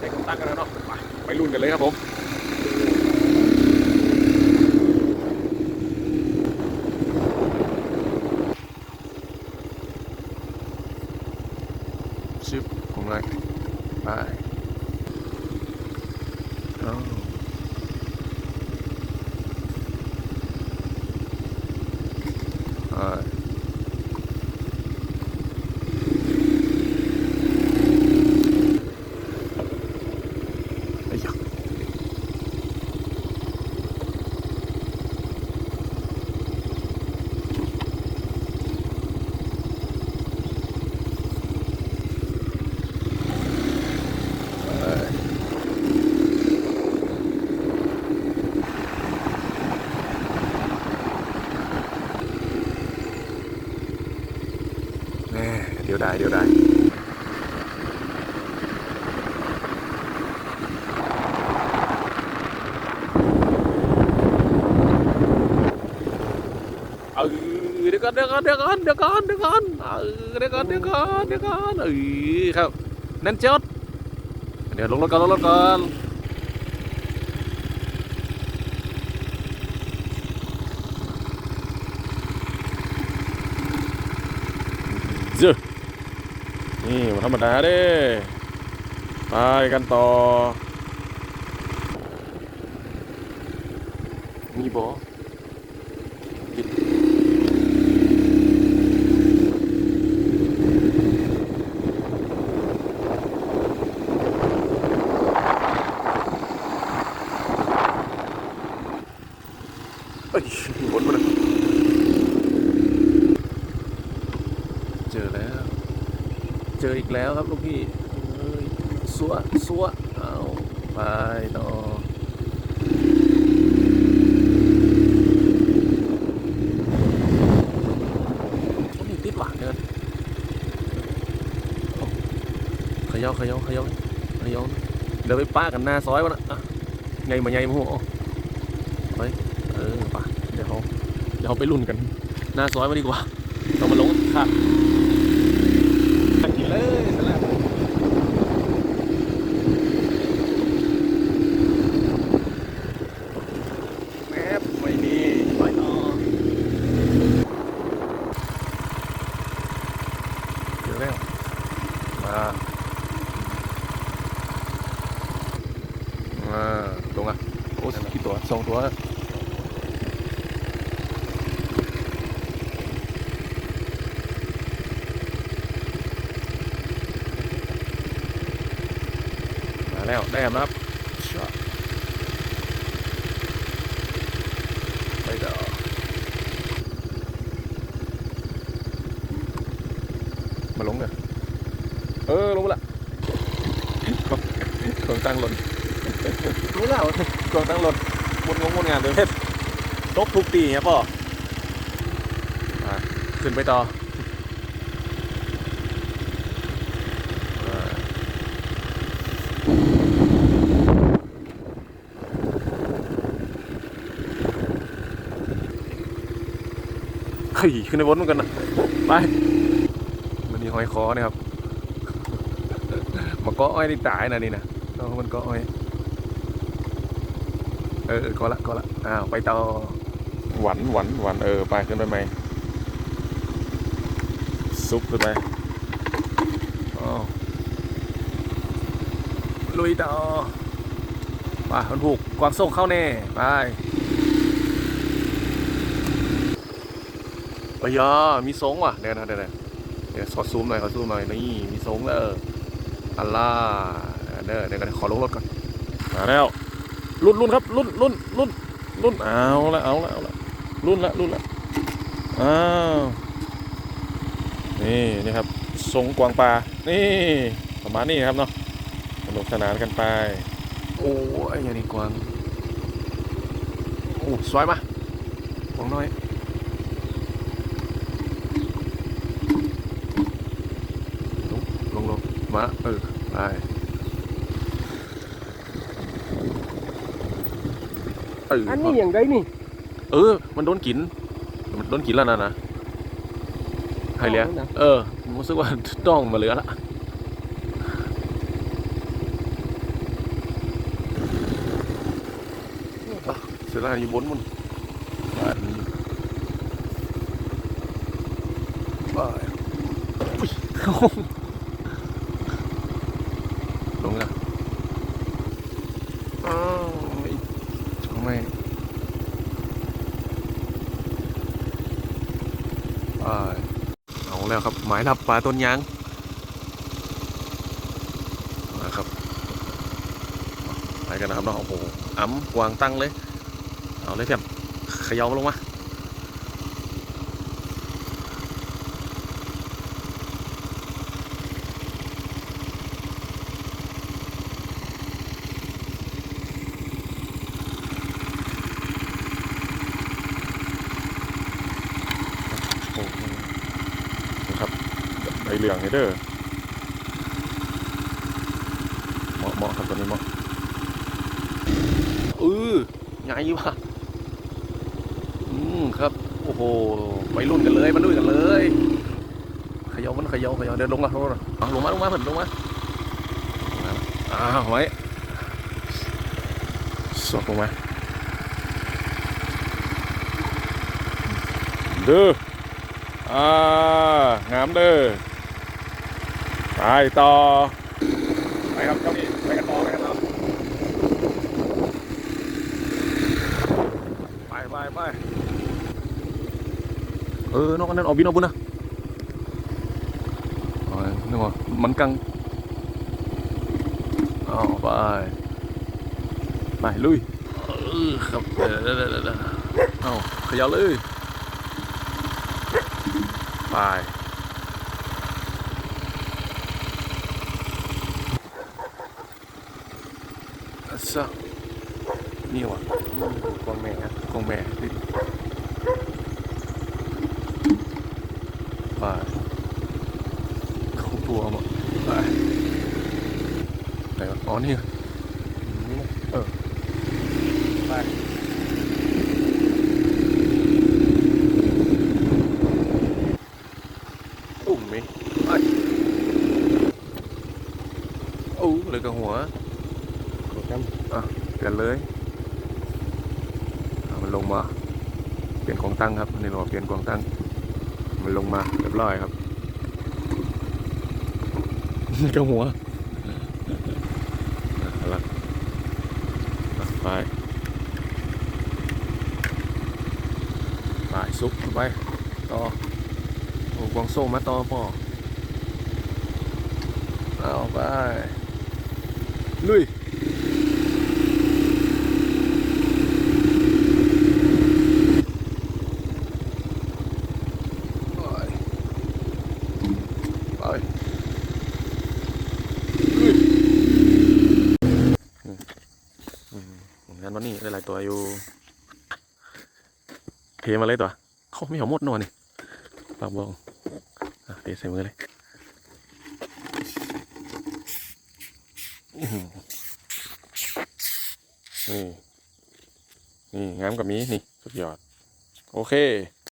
ได้คำตั้งกันแล้วเนาะไปไปรุ่นกันเลยครับผมชิบผมเลยไปเอาไป ยวได้เดี๋ยวได้เออเดี๋ยวก่อนเดี๋ยวก่อนเดี๋ยวก่อนเดี๋ยวก่อนเดี๋ยวก่อนเออเดี๋ยวก่อนเดี๋ยวก่อนเดี๋ยวก่อนเออครับนั่นจดเดี๋ยวลงรถก่อนลงรถก่อนเจ้า นี่มันธรรมดาเด้ไปกันต่อ มีบอ เอ้ยวนมาเลยเจอแล้ว เจ อีกแล้วครับลูกพี่สัวสัวเอาไปต่อเขามีติดหวานเนี่ยเอาเขย่าเขย่าเขย่าเขย่าเดี๋ยวไปป้ากันหน้าซอยวะนะอะไงมาไงมาหัวไปเออไปะเดี๋ยวเขาเดี๋ยวเขาไปรุ่นกัน หน้าซอยมาดีกว่าเรามาลงค่ะกินเลยสลับแป๊บไม่มีไปต่อ เดี๋ยวแล้วมามาลงอะโอ้กี่ตัวสองตัวนะมาแล้วได้ไหมครับช็อตไปต่อมาลงเนี่ยเออ ลงมาละ กองตั้งหล่นรู้แล้วกองตั้งหล่นหมดงงหมดงานเลยตกทุกตีครับป่ออะขึ้นไปต่ออ่าเฮ้ยขึ้นในบนเหมือนกันนะไปมันมีหอยคอเนี่ยครับมาเก็อ้อยนี่ตายนะนี่นะ น้องมันเก็อ้อยเออเออก็ละก็ละอ้าวไปต่อหวันหวันหวันเออไปขึ้นไปไหมซุปขึ้นไปอ๋อลุยต่อไปมันผูกกวางส่งเข้าแน่ไปเอ้ยะมีทรงว่ะเดี๋ยวนะเดี๋ยวนะเดี๋ยวขอซูมหน่อยขอซูมหน่อยนี่มีทรงแล้วเอออัลล่า เดี๋ยวเดี๋ยวกันขอลงรถก่อนมาแล้วรุ่นรุ่นครับรุ่นรุ่นรุ่นรุ่นเอาละเอาละเอาละรุ่นละรุ่นละอ้าวนี่นี่ครับทรงกวางปลานี่ประมาณนี้ครับเนาะสนุกสนานกันไป โอ้ยอย่างนี้กวางโอ้สวยมากวางน้อยลงลงลงมาเออไป เอออันนี้อย่างไรนี่ เออ มันโดนกิน มันโดนกินแล้วนะนะใครเลี้ยเออรู้สึกว่าต้องมาเหลือละเสียดายอยู่บนมันบ้านนี้บ้ เอาแล้วครับ หมายดับปลาต้นยางนะครับไปกันนะครับเนาะโอ้โหอ้ำวางตั้งเลย เอาเลยเพียมขยอมลงมา โอ้โหนะครับ ใบเหลืองนี่เด้อเหมาะเหมาะครับตัวนี้เหมาะเออใหญ่ว่ะอืมครับโอ้โหไปรุ่นกันเลยมาดุยกันเลยเขย่ามันเขย่าเขย่าเดินลงมาลงมาเอาลงมาลงมาเพิ่นลงมาอ้าวไว้สอกลงมาเด้ออ่างามเด้อ ไปต่อ ไปครับเจ้านี่ไปกันต่อไปกันต่อไปไปไปเออนอกนั้นออกบินออกบุญนะนึกว่ามันกังเอาไป ไป ลุยครับเดี๋ยวเดี๋ยวเดี๋ยวเอาขย่าเลย ไป ซะนี่วะกวางแม่ครับ ของแม่ดิไปเข้าตัวมาไปไหนวะอ๋อนี่ นี่นะ เออ ไป อุ้มมิไปโอ้เลยกับหัว กดน้ เปลี่ยนเลยเอามันลงมาเปลี่ยนกองตั้งครับอันนี่เราเปลี่ยนกองตั้ง มันลงมาเรียบร้อยครับนี่ก็หัวเอาละไปไปซุปเข้าไปต่อโอ้กวางโซ่มาต่อพ่อเอาไปลุย ไปไปงานวันนี้หลายๆ ตัวอยู่เทมาเลยตัวเขาไม่เอาหมดนอนนี่ปากบอกอะเทใส่มือเลยนี่นี่งามกับมีนี่ สุดยอด โอเค